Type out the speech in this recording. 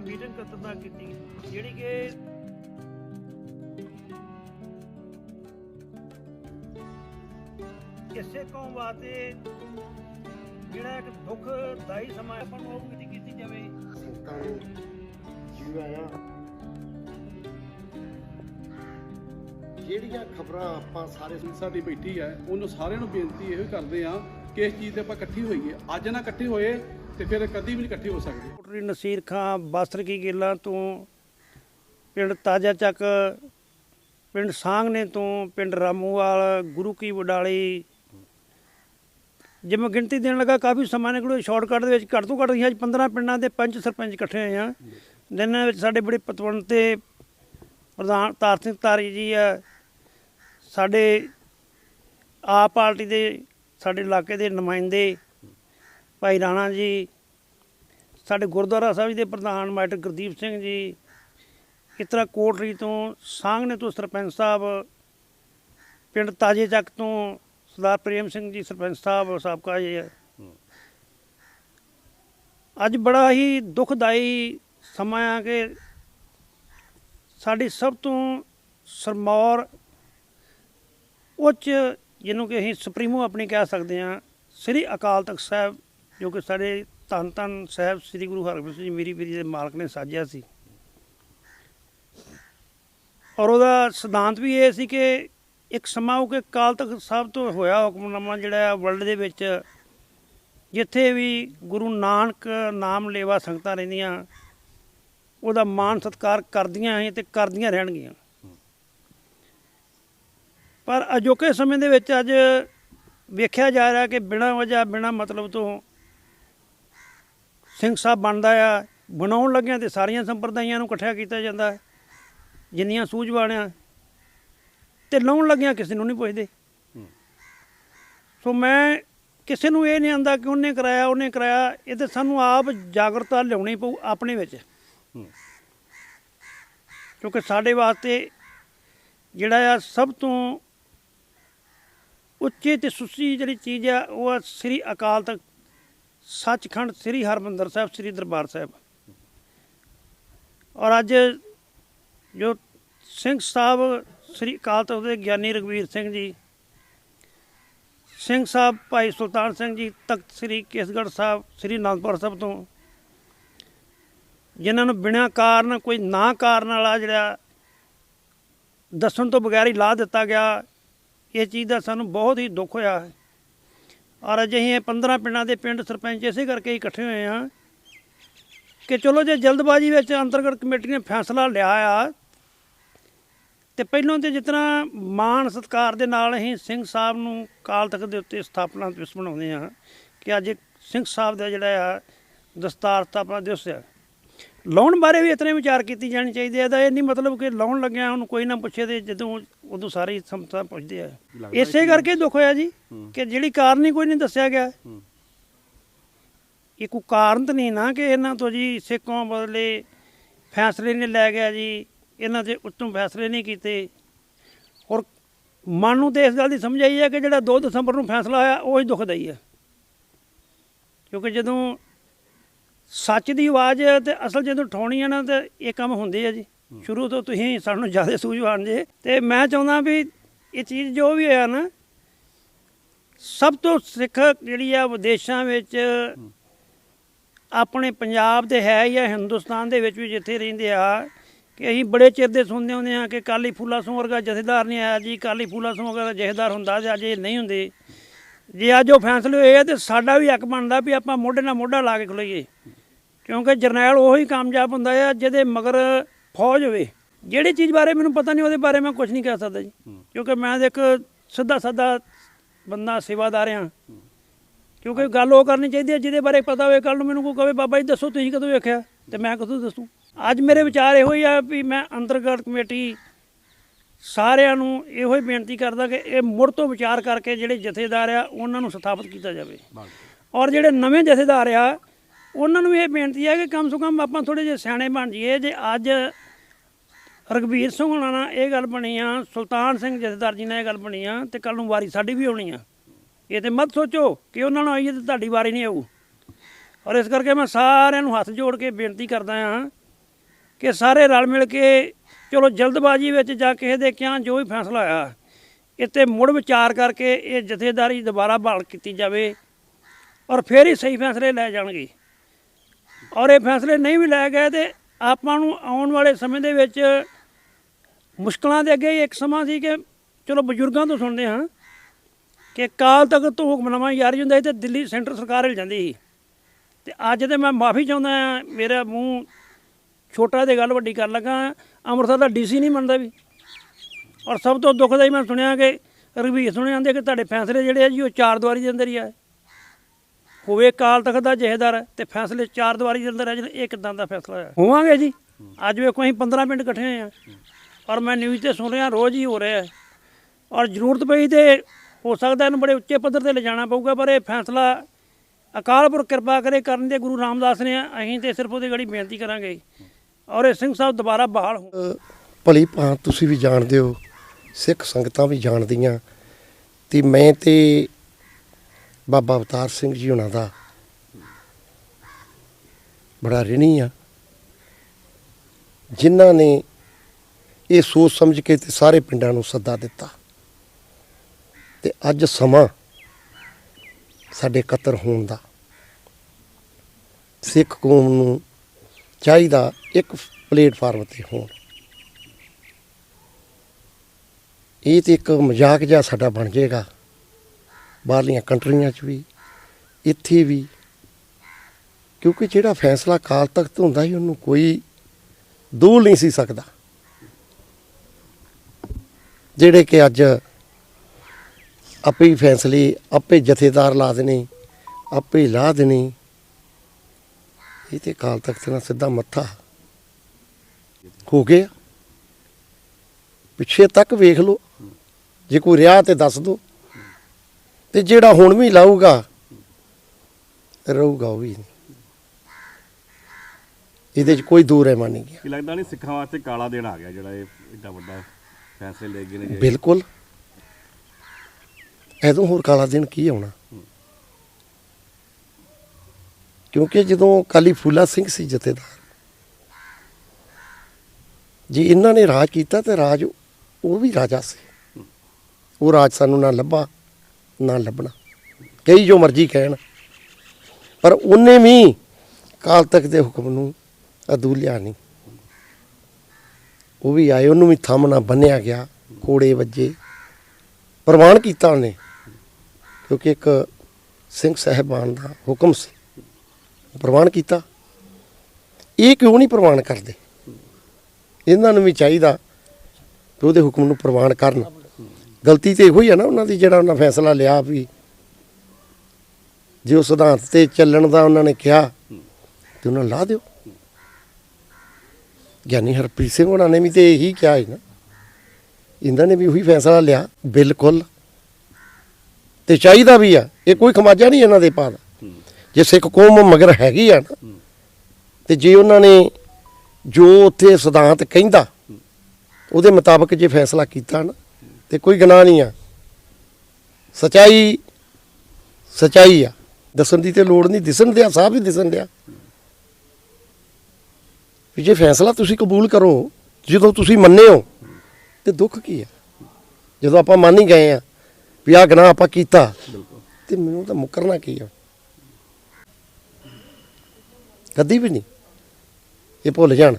Meeting ਕਰਤਨਾ ਕੀਤੀ, ਜਿਹੜੀ ਕਿ ਇਸੇ ਕੌਮ ਵਾਸਤੇ ਜਿਹੜਾ ਇੱਕ ਦੁੱਖਦਾਈ ਸਮਾਂ ਆਪਾਂ ਨੂੰ ਉਹ ਕੀਤੀ ਜਾਵੇ। ਸੰਗਤਾਂ ਨੂੰ ਜੀਵਾ ਜਿਹੜੀਆਂ ਖਬਰਾਂ ਆਪਾਂ ਸਾਰੇ ਸਾਡੀ ਬੈਠੀ ਹੈ, ਉਹਨੂੰ ਸਾਰਿਆਂ ਨੂੰ ਬੇਨਤੀ ਇਹੋ ਕਰਦੇ ਆ ਕਿ ਇਸ ਚੀਜ਼ ਤੇ ਆਪਾਂ ਇਕੱਠੀ ਹੋਈਏ। ਅੱਜ ਨਾ ਇਕੱਠੇ ਹੋਏ ਤੇ ਫਿਰ ਕਦੀ ਵੀ ਨਹੀਂ ਇਕੱਠੇ ਹੋ ਸਕਦੇ। ਕੋਟਰੀ ਨਸੀਰ ਖਾਂ ਬਾਸਰ ਕੀ ਗੇਲਾਂ ਤੋਂ, ਪਿੰਡ ਤਾਜਾ ਚੱਕ, ਪਿੰਡ ਸਾਂਗਨੇ ਤੋਂ, ਪਿੰਡ ਰਾਮੂਵਾਲ, ਗੁਰੂ ਕੀ ਵਡਾਲੀ। ਜੇ ਮੈਂ ਗਿਣਤੀ ਦੇਣ ਲੱਗਾ, ਕਾਫੀ ਸਮਾਂ ਨਿਕਲੋ ਸ਼ਾਰਟਕਟ ਦੇ ਵਿੱਚ ਘੱਟ ਤੋਂ ਘੱਟ ਅਸੀਂ ਅੱਜ 15 ਪਿੰਡਾਂ ਦੇ ਪੰਚ ਸਰਪੰਚ ਇਕੱਠੇ ਹੋਏ ਆ। ਜਿਨ੍ਹਾਂ ਵਿੱਚ ਸਾਡੇ ਬੜੇ ਪਤਵੰਤ ਤੇ ਪ੍ਰਧਾਨ ਤਾਰ ਸਿੰਘ ਤਾਰੀ ਜੀ ਆ। ਸਾਡੇ ਆਪ ਪਾਰਟੀ ਦੇ, ਸਾਡੇ ਇਲਾਕੇ ਦੇ ਨੁਮਾਇੰਦੇ ਭਾਈ ਰਾਣਾ ਜੀ, ਸਾਡੇ ਗੁਰਦੁਆਰਾ ਸਾਹਿਬ ਜੀ ਦੇ ਪ੍ਰਧਾਨ ਮਾਸਟਰ ਗੁਰਦੀਪ ਸਿੰਘ ਜੀ ਇਸ ਤਰ੍ਹਾਂ ਕੋਟਰੀ ਤੋਂ ਸਾਂਗਨੇ ਤੋਂ ਸਰਪੰਚ ਸਾਹਿਬ, ਪਿੰਡ ਤਾਜੇ ਚੱਕ ਤੋਂ ਸਰਦਾਰ ਪ੍ਰੇਮ ਸਿੰਘ ਜੀ ਸਰਪੰਚ ਸਾਹਿਬ ਸਾਬਕਾ ਜੀ ਹੈ ਅੱਜ ਬੜਾ ਹੀ ਦੁਖਦਾਈ ਸਮਾਂ ਆ ਕਿ ਸਾਡੀ ਸਭ ਤੋਂ ਸਰਮੌਰ ਉੱਚ, ਜਿਹਨੂੰ ਕਿ ਅਸੀਂ ਸੁਪਰੀਮੋ ਆਪਣੀ ਕਹਿ ਸਕਦੇ ਹਾਂ, ਸ੍ਰੀ ਅਕਾਲ ਤਖਤ ਸਾਹਿਬ ਜੋ ਕਿ ਸਾਡੇ ਧੰਨ ਧੰਨ ਸਾਹਿਬ ਸ੍ਰੀ ਗੁਰੂ ਹਰਗੋਬਿੰਦ ਸਿੰਘ ਜੀ, ਮੇਰੀ ਪੀਰੀ ਦੇ ਮਾਲਕ ਨੇ ਸਾਜਿਆ ਸੀ। ਔਰ ਉਹਦਾ ਸਿਧਾਂਤ ਵੀ ਇਹ ਸੀ ਕਿ ਇੱਕ ਸਮਾਂ ਉਹ ਕਿ ਅਕਾਲ ਤਖਤ ਸਾਹਿਬ ਤੋਂ ਹੋਇਆ ਹੁਕਮਨਾਮਾ ਜਿਹੜਾ ਵਰਲਡ ਦੇ ਵਿੱਚ ਜਿੱਥੇ ਵੀ ਗੁਰੂ ਨਾਨਕ ਨਾਮ ਲੇਵਾ ਸੰਗਤਾਂ ਰਹਿੰਦੀਆਂ, ਉਹਦਾ ਮਾਣ ਸਤਿਕਾਰ ਕਰਦੀਆਂ ਹੈ ਤੇ ਕਰਦੀਆਂ ਰਹਿਣਗੀਆਂ। ਪਰ ਅਜੋਕੇ ਸਮੇਂ ਦੇ ਵਿੱਚ ਅੱਜ ਵੇਖਿਆ ਜਾ ਰਿਹਾ ਕਿ ਬਿਨਾਂ ਵਜ੍ਹਾ, ਬਿਨਾਂ ਮਤਲਬ ਤੋਂ ਸਿੰਘ ਸਾਹਿਬ ਬਣਦਾ ਆ ਬਣਾਉਣ ਲੱਗਿਆਂ ਤੇ ਸਾਰੀਆਂ ਸੰਪਰਦਾਇਆਂ ਨੂੰ ਇਕੱਠਿਆ ਕੀਤਾ ਜਾਂਦਾ ਹੈ ਜਿੰਨੀਆਂ ਸੂਝਵਾਨ ਆ ਤੇ ਲਾਉਣ ਲੱਗਿਆਂ ਕਿਸੇ ਨੂੰ ਨਹੀਂ ਪੁੱਛਦੇ। ਸੋ ਮੈਂ ਕਿਸੇ ਨੂੰ ਇਹ ਨਹੀਂ ਆਂਦਾ ਕਿ ਉਹਨੇ ਕਰਾਇਆ ਉਹਨੇ ਕਰਾਇਆ ਇਹ ਤੇ ਸਾਨੂੰ ਆਪ ਜਾਗਰਤਾ ਲਿਆਉਣੀ ਪਊ ਆਪਣੇ ਵਿੱਚ। ਕਿਉਂਕਿ ਸਾਡੇ ਵਾਸਤੇ ਜਿਹੜਾ ਆ ਸਭ ਤੋਂ ਉੱਚੇ ਤੇ ਸੁੱਚੀ ਜਿਹੜੀ ਚੀਜ਼ ਆ ਉਹ ਆ ਸ੍ਰੀ ਅਕਾਲ ਤਖਤ ਸੱਚਖੰਡ ਸ੍ਰੀ ਹਰਮੰਦਰ ਸਾਹਿਬ, ਸ੍ਰੀ ਦਰਬਾਰ ਸਾਹਿਬ। ਔਰ ਅੱਜ ਜੋ ਸਿੰਘ ਸਾਹਿਬ, ਸ੍ਰੀ ਅਕਾਲ ਤਖਤ ਦੇ ਗਿਆਨੀ ਰਗਵੀਰ ਸਿੰਘ ਜੀ, ਸਿੰਘ ਸਾਹਿਬ ਭਾਈ ਸੁਲਤਾਨ ਸਿੰਘ ਜੀ, ਤਖਤ ਸ੍ਰੀ ਕੇਸਗੜ੍ਹ ਸਾਹਿਬ, ਸ੍ਰੀ ਅਨੰਦਪੁਰ ਸਾਹਿਬ ਤੋਂ, ਜਿਨ੍ਹਾਂ ਨੂੰ ਬਿਨਾਂ ਕਾਰਨ, ਕੋਈ ਨਾ ਕਾਰਨ ਵਾਲਾ ਜਿਹੜਾ ਦੱਸਣ ਤੋਂ ਬਗੈਰ ਹੀ ਲਾ ਦਿੱਤਾ ਗਿਆ, ਇਹ ਚੀਜ਼ ਦਾ ਸਾਨੂੰ ਬਹੁਤ ਹੀ ਦੁੱਖ ਹੋਇਆ ਹੈ। ਔਰ ਅੱਜ ਅਸੀਂ ਇਹ 15 ਪਿੰਡਾਂ ਦੇ ਪਿੰਡ ਸਰਪੰਚ ਇਸੇ ਕਰਕੇ ਇਕੱਠੇ ਹੋਏ ਆ ਕਿ ਚਲੋ ਜੇ ਜਲਦਬਾਜ਼ੀ ਵਿੱਚ ਅੰਤਰਗਤ ਕਮੇਟੀ ਨੇ ਫੈਸਲਾ ਲਿਆ ਆ, ਤੇ ਪਹਿਲਾਂ ਤੇ ਜਿਤਨਾ ਮਾਣ ਸਤਕਾਰ ਦੇ ਨਾਲ ਅਸੀਂ ਸਿੰਘ ਸਾਹਿਬ ਨੂੰ ਕਾਲ ਤਖਤ ਦੇ ਉੱਤੇ ਸਥਾਪਨਾ ਦਿਵਸ ਬਣਾਉਂਦੇ ਆ ਕਿ ਅੱਜ ਸਿੰਘ ਸਾਹਿਬ ਦਾ ਜਿਹੜਾ ਆ ਦਸਤਾਰ ਸਥਾਪਨਾ ਦਿਵਸ ਆ। ਲਾਉਣ ਬਾਰੇ ਵੀ ਇਤਨੇ ਵਿਚਾਰ ਕੀਤੀ ਜਾਣੀ ਚਾਹੀਦੀ ਹੈ ਇਹਦਾ ਇਹ ਨਹੀਂ ਮਤਲਬ ਕਿ ਲਾਉਣ ਲੱਗਿਆ ਉਹਨੂੰ ਕੋਈ ਨਾ ਪੁੱਛੇ ਤੇ ਜਦੋਂ ਉਦੋਂ ਸਾਰੇ ਹੀ ਸਮਤਾ ਪੁੱਛਦੇ ਆ। ਇਸੇ ਕਰਕੇ ਦੁੱਖ ਹੋਇਆ ਜੀ ਕਿ ਜਿਹੜੀ ਕਾਰਨ ਹੀ ਕੋਈ ਨਹੀਂ ਦੱਸਿਆ ਗਿਆ। ਇਹ ਕੋਈ ਕਾਰਨ ਤਾਂ ਨਹੀਂ ਨਾ ਕਿ ਇਹਨਾਂ ਤੋਂ ਜੀ ਸਿੱਖੋਂ ਬਦਲੇ ਫੈਸਲੇ ਨਹੀਂ ਲੈ ਗਿਆ ਜੀ ਇਹਨਾਂ ਦੇ ਉੱਤੋਂ ਫੈਸਲੇ ਨਹੀਂ ਕੀਤੇ। ਔਰ ਮਨ ਨੂੰ ਤੇ ਇਸ ਗੱਲ ਦੀ ਸਮਝ ਆਈ ਹੈ ਕਿ ਜਿਹੜਾ 2 ਦਸੰਬਰ ਨੂੰ ਫੈਸਲਾ ਹੋਇਆ ਉਹ ਹੀ ਦੁਖਦਾਈ ਹੈ। ਕਿਉਂਕਿ ਜਦੋਂ ਸੱਚ ਦੀ ਆਵਾਜ਼ ਤੇ ਅਸਲ ਜਦੋਂ ਠਾਉਣੀ ਹੈ ਨਾ ਤੇ ਇਹ ਕੰਮ ਹੁੰਦੇ ਆ ਜੀ। ਸ਼ੁਰੂ ਤੋਂ ਤੁਸੀਂ ਸਾਨੂੰ ਜ਼ਿਆਦਾ ਸੂਝਵਾਨ ਜੇ। ਤੇ ਮੈਂ ਚਾਹੁੰਦਾ ਵੀ ਇਹ ਚੀਜ਼ ਜੋ ਵੀ ਹੋਇਆ ਨਾ ਸਭ ਤੋਂ ਸਿੱਖ ਜਿਹੜੀ ਆ ਵਿਦੇਸ਼ਾਂ ਵਿੱਚ ਆਪਣੇ ਪੰਜਾਬ ਦੇ ਹੈ ਜਾਂ ਹਿੰਦੁਸਤਾਨ ਦੇ ਵਿੱਚ ਵੀ ਜਿੱਥੇ ਰਹਿੰਦੇ ਆ ਕਿ ਅਸੀਂ ਬੜੇ ਚਿਰ ਦੇ ਸੁਣਦੇ ਹੁੰਦੇ ਆ ਕਿ ਕਾਲੀ ਫੂਲਾ ਸਿੰਘ ਵਰਗਾ ਜਥੇਦਾਰ ਨਹੀਂ ਆਇਆ ਜੀ ਕਾਲੀ ਫੂਲਾ ਸਿੰਘ ਵਰਗਾ ਜਥੇਦਾਰ ਹੁੰਦਾ ਤੇ ਅੱਜ ਇਹ ਨਹੀਂ ਹੁੰਦੇ। ਜੇ ਅੱਜ ਉਹ ਫੈਸਲੇ ਹੋਏ ਆ ਤੇ ਸਾਡਾ ਵੀ ਹੱਕ ਬਣਦਾ ਵੀ ਆਪਾਂ ਮੋਢੇ ਨਾਲ ਮੋਢਾ ਲਾ ਕੇ ਖਲੋਈਏ। ਕਿਉਂਕਿ ਜਰਨੈਲ ਉਹੀ ਕਾਮਯਾਬ ਹੁੰਦਾ ਆ ਜਿਹਦੇ ਮਗਰ ਫੌਜ ਹੋਵੇ। ਜਿਹੜੀ ਚੀਜ਼ ਬਾਰੇ ਮੈਨੂੰ ਪਤਾ ਨਹੀਂ ਉਹਦੇ ਬਾਰੇ ਮੈਂ ਕੁਝ ਨਹੀਂ ਕਹਿ ਸਕਦਾ ਜੀ। ਕਿਉਂਕਿ ਮੈਂ ਇੱਕ ਸਿੱਧਾ ਸਾਦਾ ਬੰਦਾ ਸੇਵਾਦਾਰ ਆ ਕਿਉਂਕਿ ਗੱਲ ਉਹ ਕਰਨੀ ਚਾਹੀਦੀ ਹੈ ਜਿਹਦੇ ਬਾਰੇ ਪਤਾ ਹੋਵੇ ਕੱਲ ਨੂੰ ਮੈਨੂੰ ਕੋਈ ਕਹੇ ਬਾਬਾ ਜੀ ਦੱਸੋ ਤੁਸੀਂ ਕਦੋਂ ਵੇਖਿਆ? ਤੇ ਮੈਂ ਕਦੋਂ ਦੱਸੂ? ਅੱਜ ਮੇਰੇ ਵਿਚਾਰ ਇਹੋ ਹੀ ਆ ਵੀ ਮੈਂ ਅੰਤਰਗਤ ਕਮੇਟੀ ਸਾਰਿਆਂ ਨੂੰ ਇਹੋ ਹੀ ਬੇਨਤੀ ਕਰਦਾ ਕਿ ਇਹ ਮੁੜ ਤੋਂ ਵਿਚਾਰ ਕਰਕੇ ਜਿਹੜੇ ਜਥੇਦਾਰ ਆ ਉਹਨਾਂ ਨੂੰ ਸਥਾਪਿਤ ਕੀਤਾ ਜਾਵੇ। ਔਰ ਜਿਹੜੇ ਨਵੇਂ ਜਥੇਦਾਰ ਆ ਉਹਨਾਂ ਨੂੰ ਇਹ ਬੇਨਤੀ ਹੈ ਕਿ ਕਮ ਸੋ ਕਮ ਆਪਾਂ ਥੋੜੇ ਜਿਹੇ ਸਿਆਣੇ ਬਣ ਜਾਈਏ। ਜੇ ਅੱਜ ਰਗਵੀਰ ਸਿੰਘ ਹੋਣਾ ਨਾਲ ਇਹ ਗੱਲ ਬਣੀ ਆ, ਸੁਲਤਾਨ ਸਿੰਘ ਜਥੇਦਾਰ ਜੀ ਨਾਲ ਇਹ ਗੱਲ ਬਣੀ ਆ, ਤੇ ਕੱਲ ਨੂੰ ਵਾਰੀ ਸਾਡੀ ਵੀ ਆਉਣੀ ਆ। ਇਹ ਤੇ ਮਤ ਸੋਚੋ ਕਿ ਉਹਨਾਂ ਨੂੰ ਆਈਏ ਤੇ ਤੁਹਾਡੀ ਵਾਰੀ ਨਹੀਂ ਆਊ। ਔਰ ਇਸ ਕਰਕੇ ਮੈਂ ਸਾਰਿਆਂ ਨੂੰ ਹੱਥ ਜੋੜ ਕੇ ਬੇਨਤੀ ਕਰਦਾ ਆ ਕਿ ਸਾਰੇ ਰਲ ਮਿਲ ਕੇ ਚਲੋ ਜਲਦਬਾਜ਼ੀ ਵਿੱਚ ਜਾ ਕਿਸੇ ਦੇ ਕਿਹਾ ਜੋ ਵੀ ਫੈਸਲਾ ਆਇਆ ਇੱਥੇ ਮੁੜ ਵਿਚਾਰ ਕਰਕੇ ਇਹ ਜਥੇਦਾਰੀ ਦੁਬਾਰਾ ਬਹਾਲ ਕੀਤੀ ਜਾਵੇ ਔਰ ਫਿਰ ਹੀ ਸਹੀ ਫੈਸਲੇ ਲੈ ਜਾਣਗੇ। ਔਰ ਇਹ ਫੈਸਲੇ ਨਹੀਂ ਵੀ ਲੈ ਗਏ ਤੇ ਆਪਾਂ ਨੂੰ ਆਉਣ ਵਾਲੇ ਸਮੇਂ ਦੇ ਵਿੱਚ ਮੁਸ਼ਕਲਾਂ ਦੇ ਅੱਗੇ ਇੱਕ ਸਮਾਂ ਸੀ ਕਿ ਚਲੋ ਬਜ਼ੁਰਗਾਂ ਤੋਂ ਸੁਣਦੇ ਹਾਂ ਕਿ ਕਾਲ ਤੱਕ ਤੋਂ ਹੁਕਮਨਾਮਾ ਜਾਰੀ ਹੁੰਦਾ ਸੀ ਤੇ ਦਿੱਲੀ ਸੈਂਟਰ ਸਰਕਾਰ ਹਿਲ ਜਾਂਦੀ ਸੀ। ਤੇ ਅੱਜ ਤੇ ਮੈਂ ਮਾਫੀ ਚਾਹੁੰਦਾ ਹਾਂ, ਮੇਰਾ ਮੂੰਹ ਛੋਟਾ ਦੇ ਗੱਲ ਵੱਡੀ ਕਰ ਲੱਗਾ ਅੰਮ੍ਰਿਤਸਰ ਦਾ ਡੀਸੀ ਨਹੀਂ ਮੰਨਦਾ ਵੀ। ਔਰ ਸਭ ਤੋਂ ਦੁੱਖਦਾਈ ਮੈਂ ਸੁਣਿਆ ਕਿ ਰਘਵੀਰ ਸੁਣਿਆ ਜਾਂਦੇ ਕਿ ਤੁਹਾਡੇ ਫੈਸਲੇ ਜਿਹੜੇ ਆ ਜੀ ਉਹ ਚਾਰ ਦੁਆਰੀ ਦੇ ਅੰਦਰ ਹੀ ਆ। ਹੋਵੇ ਕਾਲ ਤਖਤ ਦਾ ਜਹੇਦਾਰ ਤੇ ਫੈਸਲੇ ਚਾਰ ਦੀਵਾਰੀ ਦੇ ਅੰਦਰ ਆ ਜਿਹੜੇ ਇਹ ਕਿਦਾਂ ਦਾ ਫੈਸਲਾ ਹੋਇਆ ਹੋਵਾਂਗੇ ਜੀ ਅੱਜ ਵੇਖੋ ਅਸੀਂ 15 ਮਿੰਟ ਇਕੱਠੇ ਹੋਏ ਆ ਔਰ ਮੈਂ ਨਿਊਜ਼ ਤੇ ਸੁਣ ਰਿਹਾ ਰੋਜ਼ ਹੀ ਹੋ ਰਿਹਾ ਹੈ। ਔਰ ਜ਼ਰੂਰਤ ਪਈ ਤੇ ਹੋ ਸਕਦਾ ਇਹਨੂੰ ਬੜੇ ਉੱਚੇ ਪੱਧਰ ਤੇ ਲਿਜਾਣਾ ਪਊਗਾ ਪਰ ਇਹ ਫੈਸਲਾ ਅਕਾਲ ਪੁਰਖ ਕਿਰਪਾ ਕਰੇ ਕਰਨ ਦੇ ਗੁਰੂ ਰਾਮਦਾਸ ਨੇ। ਅਸੀਂ ਤੇ ਸਿਰਫ ਉਹਦੇ ਗੜੀ ਬੇਨਤੀ ਕਰਾਂਗੇ ਔਰ ਇਹ ਸਿੰਘ ਸਾਹਿਬ ਦੁਬਾਰਾ ਬਹਾਲ ਹੋ ਭਲੀ ਭਾਂਤ ਤੁਸੀਂ ਵੀ ਜਾਣਦੇ ਹੋ ਸਿੱਖ ਸੰਗਤਾਂ ਵੀ ਜਾਣਦੀਆਂ ਤੇ ਮੈਂ ਤੇ ਬਾਬਾ ਅਵਤਾਰ ਸਿੰਘ ਜੀ ਉਹਨਾਂ ਦਾ। ਬੜਾ ਰਿਣੀ ਆ। ਜਿਨ੍ਹਾਂ ਨੇ ਇਹ ਸੋਚ ਸਮਝ ਕੇ ਤੇ ਸਾਰੇ ਪਿੰਡਾਂ ਨੂੰ ਸੱਦਾ ਦਿੱਤਾ। ਤੇ ਅੱਜ ਸਮਾਂ ਸਾਡੇ ਕਤਰ ਹੋਣ ਦਾ। ਸਿੱਖ ਕੌਮ ਨੂੰ ਚਾਹੀਦਾ ਇੱਕ ਪਲੇਟਫਾਰਮ ਤੇ ਹੋਣ। ਇਹ ਤੇ ਇੱਕ ਮਜ਼ਾਕ ਜਿਹਾ ਸਾਡਾ ਬਣ ਜਾਏਗਾ। ਬਾਹਰਲੀਆਂ ਕੰਟਰੀਆਂ 'ਚ ਵੀ, ਇੱਥੇ ਵੀ। ਕਿਉਂਕਿ ਜਿਹੜਾ ਫੈਸਲਾ ਕਾਲ ਤਖਤ ਹੁੰਦਾ ਸੀ, ਉਹਨੂੰ ਕੋਈ ਦੂਰ ਨਹੀਂ ਸੀ ਸਕਦਾ। ਜਿਹੜੇ ਕਿ ਅੱਜ ਆਪੇ ਹੀ ਫੈਸਲੇ, ਆਪੇ ਜਥੇਦਾਰ ਲਾ ਦੇਣੇ, ਆਪੇ ਹੀ ਲਾ ਦੇਣੇ, ਇਹ ਤੇ ਕਾਲ ਤਖਤ ਨਾਲ ਸਿੱਧਾ ਮੱਥਾ ਹੋ ਗਿਆ। ਪਿੱਛੇ ਤੱਕ ਵੇਖ ਲਓ। ਜੇ ਕੋਈ ਰਿਹਾ ਤੇ ਦੱਸ ਦਿਓ ਤੇ ਜਿਹੜਾ ਹੁਣ ਵੀ ਲਾਊਗਾ ਰਹੂਗਾ ਉਹ ਵੀ। ਇਹਦੇ 'ਚ ਕੋਈ ਦੂਰ ਹੈ ਨਹੀਂ ਗਿਆ ਕੀ ਲੱਗਦਾ ਨਹੀਂ ਸਿੱਖਾਂ ਵਾਸਤੇ ਕਾਲਾ ਦਿਨ ਆ ਗਿਆ ਜਿਹੜਾ ਇਹ ਏਡਾ ਵੱਡਾ ਫੈਸਲੇ ਲੈ ਗਏ ਨੇ ਬਿਲਕੁਲ। ਐਦੋਂ ਹੋਰ ਕਾਲਾ ਦਿਨ ਕੀ ਆਉਣਾ? ਕਿਉਂਕਿ ਜਦੋਂ ਕਾਲੀ ਫੂਲਾ ਸਿੰਘ ਸੀ ਜਥੇਦਾਰ ਜੀ ਇਹਨਾਂ ਨੇ ਰਾਜ ਕੀਤਾ ਤੇ ਰਾਜ ਉਹ ਵੀ ਰਾਜਾ ਸੀ। ਉਹ ਰਾਜ ਸਾਨੂੰ ਨਾ ਲੱਭਾ। ਨਾ ਲੱਭਣਾ। ਕਈ ਜੋ ਮਰਜ਼ੀ ਕਹਿਣ। ਪਰ ਉਹਨੇ ਵੀ ਕਾਲ ਤੱਕ ਦੇ ਹੁਕਮ ਨੂੰ ਅਦੂਲਿਆ ਨਹੀਂ। ਉਹ ਵੀ ਆਏ, ਉਹਨੂੰ ਵੀ ਥੰਮ ਨਾ ਬੰਨਿਆ ਗਿਆ ਕੋੜੇ ਵੱਜੇ। ਪ੍ਰਵਾਨ ਕੀਤਾ ਉਹਨੇ, ਕਿਉਂਕਿ ਇੱਕ ਸਿੰਘ ਸਾਹਿਬਾਨ ਦਾ ਹੁਕਮ ਸੀ। ਪ੍ਰਵਾਨ ਕੀਤਾ। ਇਹ ਕਿਉਂ ਨਹੀਂ ਪ੍ਰਵਾਨ ਕਰਦੇ? ਇਹਨਾਂ ਨੂੰ ਵੀ ਚਾਹੀਦਾ ਕਿ ਉਹਦੇ ਹੁਕਮ ਨੂੰ ਪ੍ਰਵਾਨ ਕਰਨ। ਗਲਤੀ ਤੇ ਇਹੋ ਹੀ ਆ ਨਾ ਉਹਨਾਂ ਦੀ ਜਿਹੜਾ ਉਹਨਾਂ ਫੈਸਲਾ ਲਿਆ ਵੀ ਜੇ ਉਹ ਸਿਧਾਂਤ ਤੇ ਚੱਲਣ ਦਾ ਉਹਨਾਂ ਨੇ ਕਿਹਾ, ਤੇ ਉਹਨਾਂ ਨੂੰ ਲਾ ਦਿਓ। ਗਿਆਨੀ ਹਰਪ੍ਰੀਤ ਸਿੰਘ ਉਹਨਾਂ ਨੇ ਵੀ ਤੇ ਇਹੀ ਕਿਹਾ ਹੈ ਨਾ। ਇਹਨਾਂ ਨੇ ਵੀ ਉਹੀ ਫੈਸਲਾ ਲਿਆ, ਬਿਲਕੁਲ। ਤੇ ਚਾਹੀਦਾ ਵੀ ਆ, ਇਹ ਕੋਈ ਖਮਾਜਾ ਨਹੀਂ ਇਹਨਾਂ ਦੇ ਪਾਸ। ਜੇ ਸਿੱਖ ਕੌਮ ਮਗਰ ਹੈਗੀ ਆ ਨਾ, ਤੇ ਜੇ ਉਹਨਾਂ ਨੇ ਜੋ ਉੱਥੇ ਸਿਧਾਂਤ ਕਹਿੰਦਾ, ਉਹਦੇ ਮੁਤਾਬਕ ਜੇ ਫੈਸਲਾ ਕੀਤਾ ਨਾ ਤੇ ਕੋਈ ਗੁਨਾਹ ਨਹੀਂ ਆ। ਸਚਾਈ ਸਚਾਈ ਆ। ਦੱਸਣ ਦੀ ਤੇ ਲੋੜ ਨਹੀਂ, ਦਿਸਣ ਦਿਆ ਸਾਹ ਹੀ ਦਿਸਣ ਦਿਆ। ਵੀ ਜੇ ਫੈਸਲਾ ਤੁਸੀਂ ਕਬੂਲ ਕਰੋ, ਜਦੋਂ ਤੁਸੀਂ ਮੰਨੇ ਹੋ, ਤੇ ਦੁੱਖ ਕੀ ਆ? ਜਦੋਂ ਆਪਾਂ ਮੰਨ ਹੀ ਗਏ ਆ ਵੀ ਆਹ ਗੁਨਾਹ ਆਪਾਂ ਕੀਤਾ, ਤੇ ਮੈਨੂੰ ਤਾਂ ਮੁਕਰਨਾ ਕੀ ਆ? ਕਦੀ ਵੀ ਨਹੀਂ। ਇਹ ਭੁੱਲ ਜਾਣ।